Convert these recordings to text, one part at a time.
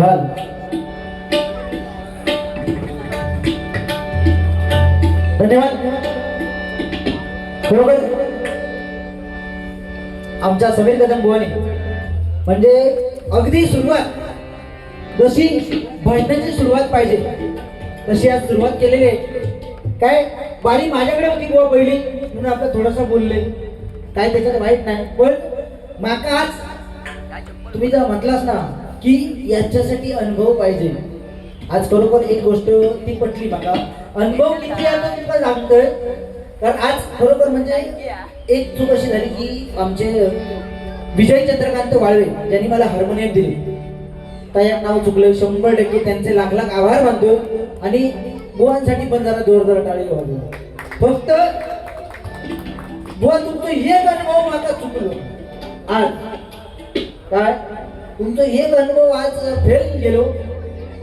हाल धन्यवाद बरोबर आमच्या समीर कदम बुवाने म्हणजे अगदी सुरुवात जशी भजनाची सुरुवात पाहिजे तशी आज सुरुवात केलेली आहे काय बारी माझ्याकडे होती बुवा पहिली म्हणून आपलं थोडंसं बोलले काय त्याच्यात वाईट नाही पण माका आज तुम्ही जर म्हटलास ना की याच्यासाठी अनुभव पाहिजे. आज खरोखर एक गोष्ट ती पटली मला अनुभव किती आता तुला तुमका सांगतोय. कारण आज खरोखर म्हणजे एक चूक अशी झाली की आमचे विजय चंद्रकांत वाळवे ज्यांनी मला हार्मोनियम दिले. त्या नाव चुकलं. शंभर टक्के त्यांचे लाख लाख आभार मानतो आणि गोवांसाठी पण जरा जोरदार टाळी वाजव फक्त बुवा तुमचं एक अनुभव माका चुकलो. आज. काय? तुमचं एक अनुभव आज फेल गेलो.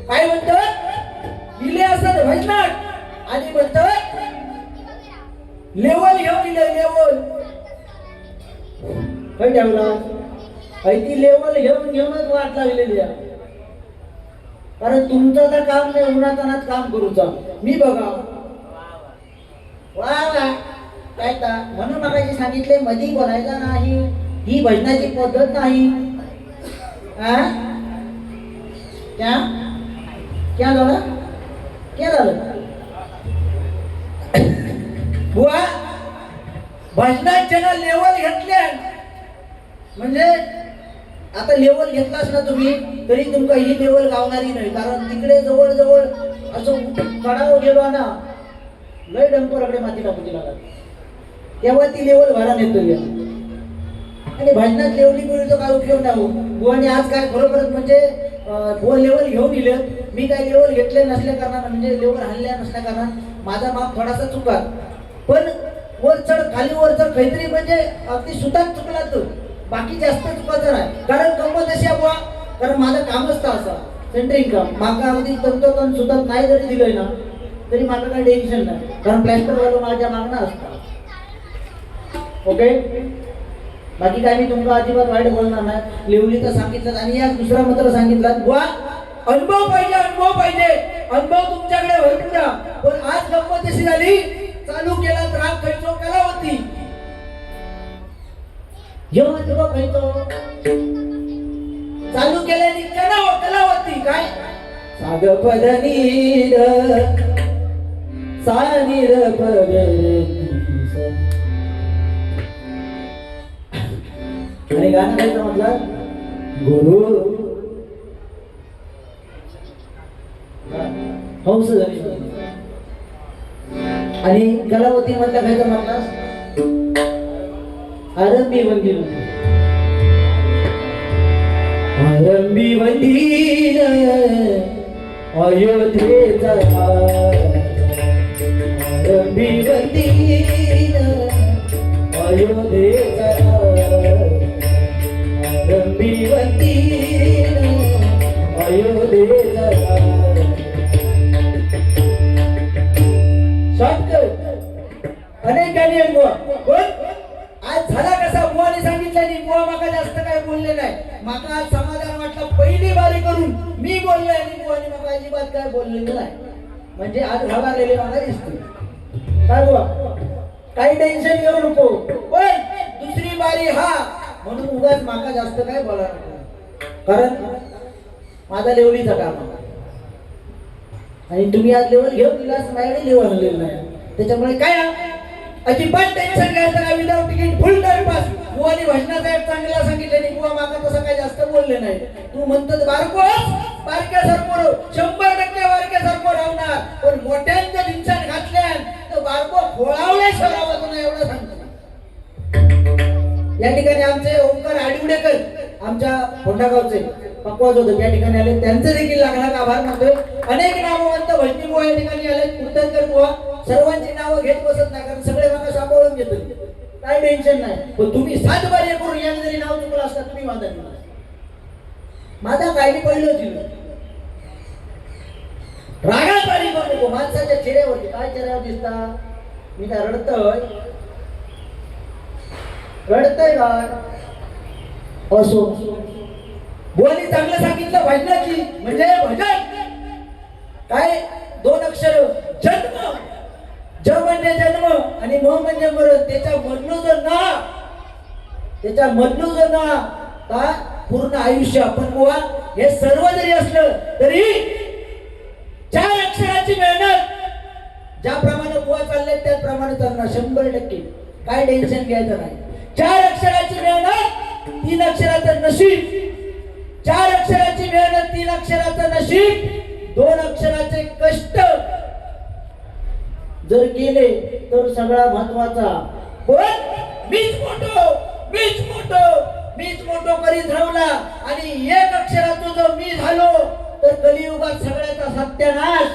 काय म्हणत इले असत भजनाट आणि म्हणत लेवल घेऊन इले लेवल. काय ठेवला अय ती लेवल घेऊन घेऊनच वाट लागलेली आहे. कारण तुमचं तर काम नाही उन्हातानाच काम करूचा. मी बघा. वा वा. काय म्हणून मगाशी सांगितले मधी बोलायला नाही ही भजनाची पद्धत नाही. आ? क्या? क्या झालं? क्या झालं? बुवा भजनात लेवल घेतल्या. म्हणजे आता लेवल घेतलास ना तुम्ही तरी तुमका ही लेवल गावणारी नाही. कारण तिकडे जवळ जवळ असं कडाव गेलो ना लय डंपराकडे माती टाकूची लागत तेव्हा ती लेवल भरा नेतो या. आणि भजनात लेवली मुलीचा काय उपयोग नाही हो. बुवाने आज काय खरोखरच म्हणजे अं, बुवा लेवल घेऊन दिलं. मी काय लेवल घेतले नसल्या कारणानं म्हणजे लेवल हल्ल्या नसल्या कारणानं माझा माप थोडासा चुका पण वर चढ खाली वर चढ काहीतरी म्हणजे अगदी सुद्धाच चुकला तो. बाकी जास्त चुकायचं नाही. कारण गमत अशी बुवा कारण माझं कामच तर असा. सेंटरिंग काम माका अगदी तंतोतंत सुद्धा नाही जरी दिलंय ना तरी माझं काही टेन्शन नाही. कारण प्लॅस्टर माझ्या मागणं असतात ओके बाकी काय मी तुमका अजिबात वाईट बोलणार नाही. लिवली तर सांगितलं आणि या दुसरा मात्र सांगितला बुवा अनुभव पाहिजे अनुभव पाहिजे. अनुभव तुमच्याकडे होईल ना पण आज गंमत अशी झाली. चालू केला तर राग खर्चो कला होती जेव्हा तेव्हा खर्चो चालू केल्याने कला कला होती काय? साग पदनीर सानीर पद आणि गाणं काय म्हटलं? गुरु. हौस झाली. आणि कलावती म्हटलं काय तर आरंभी मंदिर आरंभी मंदिर अयोध्येचा आरंभी मंदिर अयोध्येचा आरंभी मंदिर अयोध्येचा शॉर्टकट अनेक गाणी आहेत बुवा. आज झाला कसा बुवाने सांगितलं नाही. बुवा माका जास्त काय बोलले नाही. माका आज समाधान वाटलं. पहिली बारी करून मी बोललोय आणि बुवाने माका अजिबात काय बोललेलं नाही. म्हणजे आज घाबरलेले मला दिसते काय बुवा? काही टेन्शन घेऊ नको. पण दुसरी बारी हा. म्हणून उगाच माका जास्त काय बोला कारण माझा लेवलीचा काम आणि तुम्ही आज लेवल घेऊन दिलास माझ्याकडे लेवल आलेलं नाही. त्याच्यामुळे काय अजिबात टेन्शन घ्यायचं नाही. विदाऊट तिकीट फुल टाइमपास बुवानी भजनाचा चांगला सांगितलं नाही. बुवा माका तसं काही जास्त बोलले नाही. तू म्हणतो बारको बारक्या सरको शंभर टक्के बारक्या सरको राहणार. पण मोठ्यांच्या दिवसात घातल्या तर बारको खोळावल्या या ठिकाणी आमचे ओंकार आडिवडेकर आमच्या फोंडागावचे पक्वाज होते. या ठिकाणी आले. त्यांचे देखील लागणार आभार मानतोय. अनेक नामवंत भजनी बुवा या ठिकाणी आले. कीर्तनकर बुवा सर्वांची नावं घेत बसत नाही कारण सगळे मला सांभाळून घेत काय टेन्शन नाही. पण तुम्ही सात बारे करून यांनी जरी नाव चुकलं असता तुम्ही माझा माझा कायदे पहिलं जिल्हा रागात पाणी करू नको माणसाच्या चेहऱ्यावरती. काय चेहऱ्यावर दिसता? मी काय रडतोय? रडतय का असो. बुवानी चांगलं सांगितलं भजनाची म्हणजे भजन. काय? दोन अक्षर. जन्म. ज म्हणजे जन्म आणि म म्हणजे मरण. त्याच्या मधलं जर ना त्याच्या मधलं जर ना का पूर्ण आयुष्य आपण बुवा हे सर्व जरी असलं तरी चार अक्षराची मेहनत. ज्याप्रमाणे बुवा चालले त्याचप्रमाणे चालणार शंभर टक्के. काय टेन्शन घ्यायचं नाही. चार अक्षराची मेहनत तीन अक्षराचं नशीब. चार अक्षराची मेहनत तीन अक्षराचं नशीब. दोन अक्षराचे कष्ट. जर केले तर सगळा महत्त्वाचा. पण मीच मोठो मीच मोठो मीच मोठो करीत राहला आणि एक अक्षराचं जर मी झालो तर कलियुगात सगळ्याचा सत्यानाश.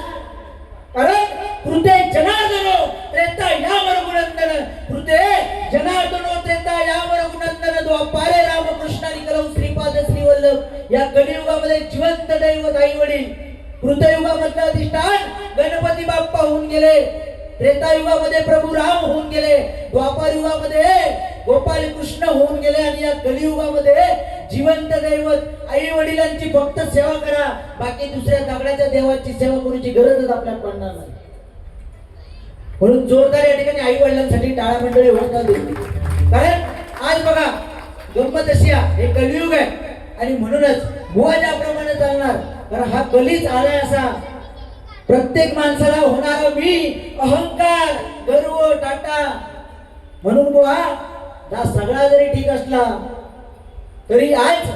कारण कृते जनार्दनो त्रेता यावर गुणंदन कृते जनार्दनो त्रेता यावर गुणंदन द्वापारे रामकृष्णारी कलव श्रीपाद श्रीवल्लभ. या कलियुगामध्ये जिवंत दैवत आई वडील कृतयुगामधलं अधिष्ठान गणपती बाप्पा होऊन गेले. त्रेतायुगामध्ये प्रभू राम होऊन गेले. द्वापार युगामध्ये गोपाल कृष्ण होऊन गेले आणि या कलियुगामध्ये जिवंत दैवत आई वडिलांची फक्त सेवा करा. बाकी दुसऱ्या दगडाच्या देवाची सेवा करूची गरजच आपल्याला पडणार नाही. म्हणून जोरदार या ठिकाणी आई वडिलांसाठी टाळा मंडळी होता. नाही कारण आज बघा गंमत अशी हे कलियुग आहे. आणि म्हणूनच बुवा ज्याप्रमाणे चालणार कारण हा कलीच आलाय असा. प्रत्येक माणसाला होणारा मी अहंकार गर्व टाटा. म्हणून बुवा हा सगळा जरी ठीक असला तरी आज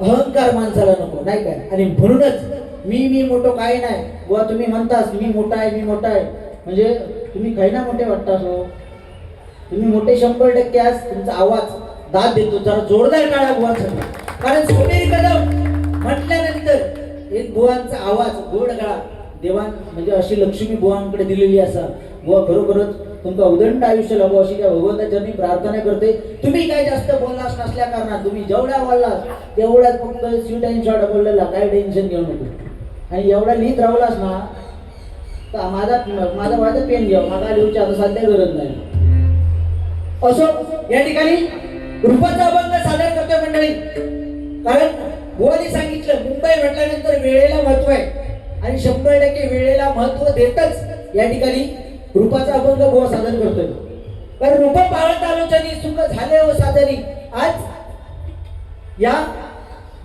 अहंकार माणसाला नको नाही काय आणि म्हणूनच मी मी मोठो काय नाही. बुवा तुम्ही म्हणतास मी मोठा आहे मी मोठा आहे. म्हणजे तुम्ही काही ना मोठे वाटतास हो. तुम्ही मोठे शंभर टक्के आज तुमचा आवाज दाद देतो. जरा जोरदार काढा बुवांसाठी कारण सोनेरी कदम म्हटल्यानंतर एक बुवांचा आवाज गोड गळा देवान म्हणजे अशी लक्ष्मी बुवांकडे दिलेली असा. बुवा खरोखरच तुमचा उदंड आयुष्य लाभो अशी त्या भगवंताच्या मी प्रार्थना करते. तुम्ही काय जास्त बोललास नसल्या कारणात तुम्ही जेवढ्या बोललास तेवढ्याच फक्त स्वीट अँड शॉर्ट बोललेला काय टेन्शन घेऊ नको. आणि एवढा लिहित राहलास ना तर माझा माझा माझा पेन घ्या माझा लिहूची आता सध्या गरज नाही. असो या ठिकाणी रूपाचा अभंग सादर करतोय मंडळी. कारण बुवानी सांगितलं मुंबई म्हटल्यानंतर वेळेला महत्त्व आहे. आणि शंभर टक्के वेळेला महत्त्व देतच या ठिकाणी रूपाचा अभंग गोवा सादर करतोय. कारण रूप पाळत आलोचनी सुख झाले हो व साधनी आज या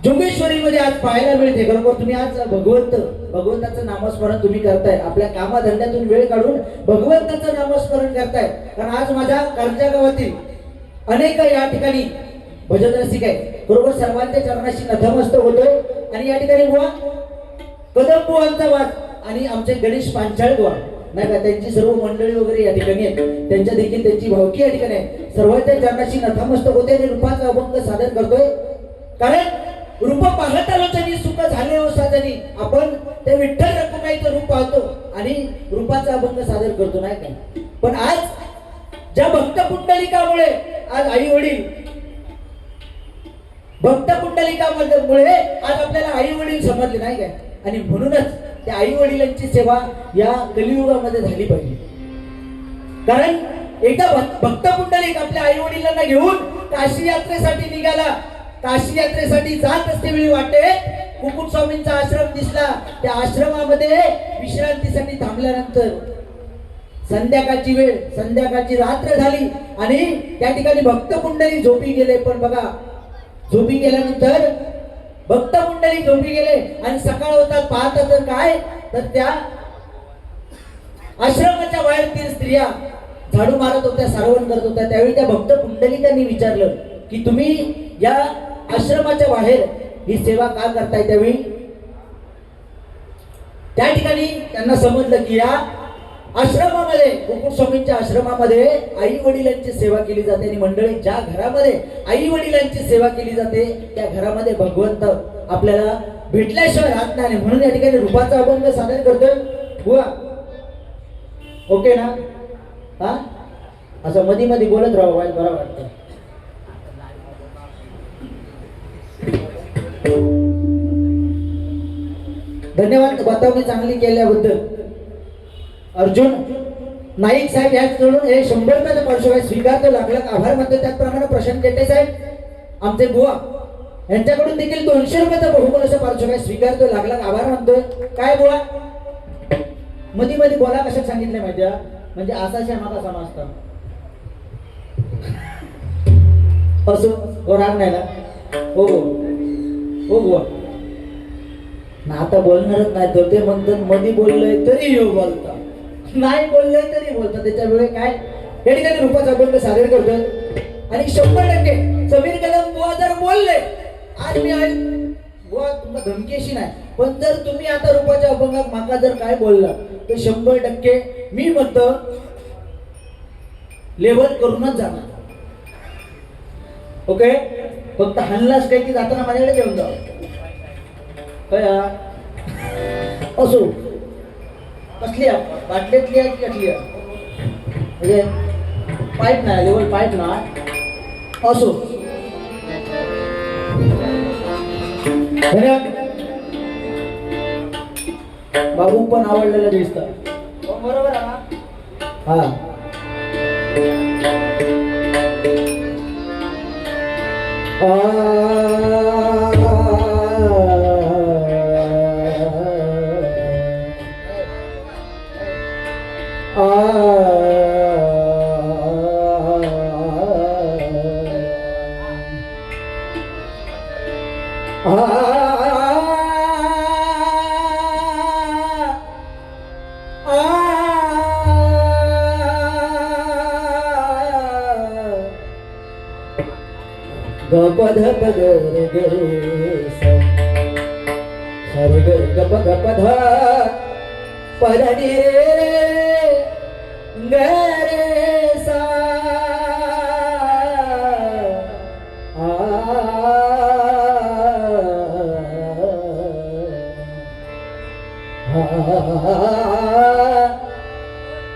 जोगेश्वरीमध्ये आज पाहायला मिळते. बरोबर तुम्ही आज भगवंत भगवंताचं नामस्मरण तुम्ही करताय. आपल्या कामाधंद्यातून वेळ काढून भगवंताचं नामस्मरण करताय. कारण आज माझ्या कारच्या गावातील अनेक या ठिकाणी भजन रसिक आहे बरोबर सर्वांच्या चरणाशी नथमस्त होतोय. आणि या ठिकाणी बुवा कदम बुवांचा वाद आणि आमचे गणेश पांचाळ बुवा नाही का त्यांची सर्व मंडळी वगैरे या ठिकाणी आहेत. त्यांच्या देखील त्यांची भावकी या ठिकाणी आहे सर्वांच्या चरणाशी नथामस्तक होते आणि रूपाचा अभंग सादर करतोय. कारण रूप पाहत आलो त्यांनी सुख झाले हो साधनी. आपण त्या विठ्ठल रखुमाईचं रूप पाहतो आणि रूपाचा अभंग सादर करतो नाही का? पण आज ज्या भक्त पुंडलिकामुळे आज आई वडील भक्त पुंडलिकामुळे आज आपल्याला आई वडील समजले नाही काय आणि म्हणूनच त्या आई वडिलांची सेवा या कलियुगामध्ये झाली पाहिजे. कारण एकदा भक्त पुंडलिक आपल्या आई वडिलांना घेऊन काशी यात्रेसाठी निघाला. काशी यात्रेसाठी जात असते वेळी वाटे. कुकुट स्वामींचा आश्रम दिसला. त्या आश्रमामध्ये विश्रांतीसाठी थांबल्यानंतर संध्याकाळची वेळ संध्याकाळची रात्र झाली. आणि त्या ठिकाणी भक्त पुंडलिक झोपी गेले. पण बघा झोपी गेल्यानंतर भक्त मंडळी झोपी गेले आणि सकाळ होता पाहता तर काय? तर त्या आश्रमाच्या बाहेर तीन स्त्रिया झाडू मारत होत्या सारवण करत होत्या. त्यावेळी त्या भक्त कुंडली त्यांनी विचारलं की तुम्ही या आश्रमाच्या बाहेर ही सेवा का करताय? त्यावेळी त्या ठिकाणी त्यांना समजलं की या आश्रमामध्ये कुकुट स्वामींच्या आश्रमामध्ये आई वडिलांची सेवा केली जाते. आणि मंडळी ज्या घरामध्ये आई वडिलांची सेवा केली जाते त्या घरामध्ये भगवंत आपल्याला भेटल्याशिवाय राहत नाही. म्हणून या ठिकाणी रूपाचा अभंग सादर करतोय. बुवा ओके ना? हा? असं मधी मध्ये बोलत राहा वाईट बरं वाटतं. धन्यवाद बतावणी चांगली केल्याबद्दल. अर्जुन नाईक साहेब याचकडून हे शंभर रुपयाचा पार्श्व आहे स्वीकारतो लाख लाख आभार मानतो त्याचप्रमाणे प्रशांत जेटे साहेब आमचे बुवा यांच्याकडून देखील दोनशे रुपयाचा बहुमोल असा पार्श्व आहे स्वीकारतो लागला आभार मानतोय काय बुवा? मधी मध्ये बोला कशात सांगितलं माहिती म्हणजे असा आम्हाला समजता. असो हो राग नाही ना हो हो. हो बुवा. ना आता बोलणारच नाही तर ते म्हणतात मधी बोललंय तरी येऊ बोलता. नाही बोलले तरी बोलतात त्याच्यामुळे काय? या ठिकाणी रूपाचा अभंग सादर करतोय. आणि शंभर टक्के समीर कदम बुवा जर बोलले आज मी आहे बुवा तुमका धमकीशी नाही पण जर तुम्ही आता रूपाच्या अभंगात माका जर काय बोलला तर शंभर टक्के मी म्हणतो लेवल करूनच जाणार. ओके? फक्त हल्लाच काही की जाताना माझ्याकडे घेऊन जाऊ. हा? असो. कसली आहे? बाटलीतली आहे की कसली? म्हणजे पाईप नाही लेवल पाईप नाही असो बाबू पण आवडलेलं दिसतं बरोबर आहे ना? हा पद ग सरे ग गप ध पद नि रे रे सा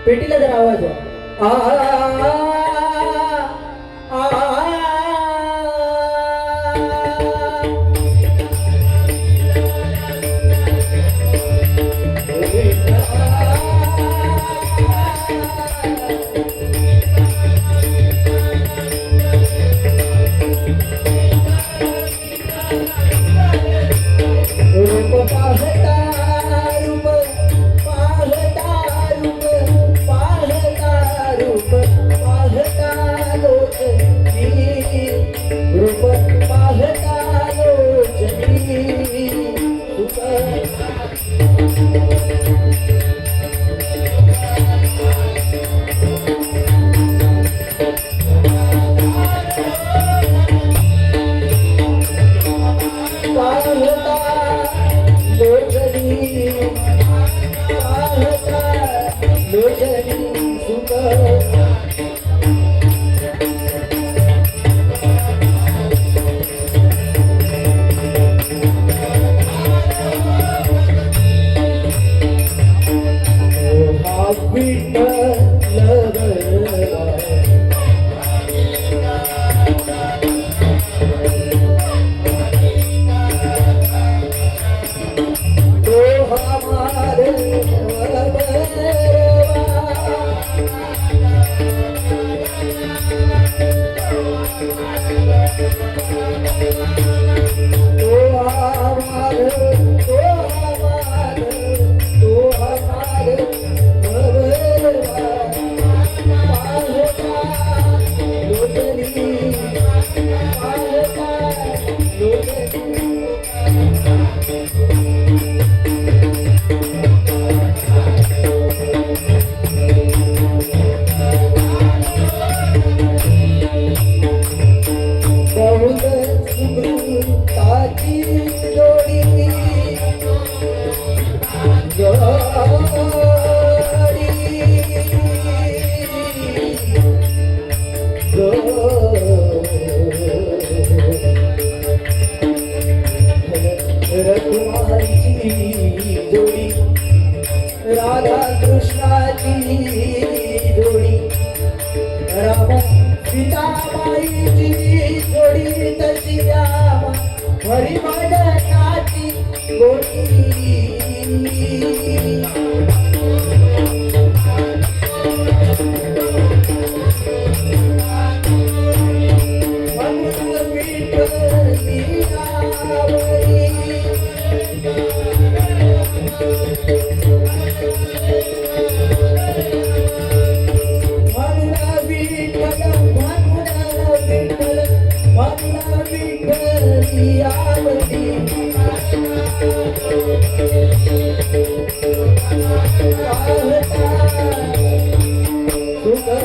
पेटीला जर आवाज आ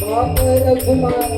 Papa Raghumar,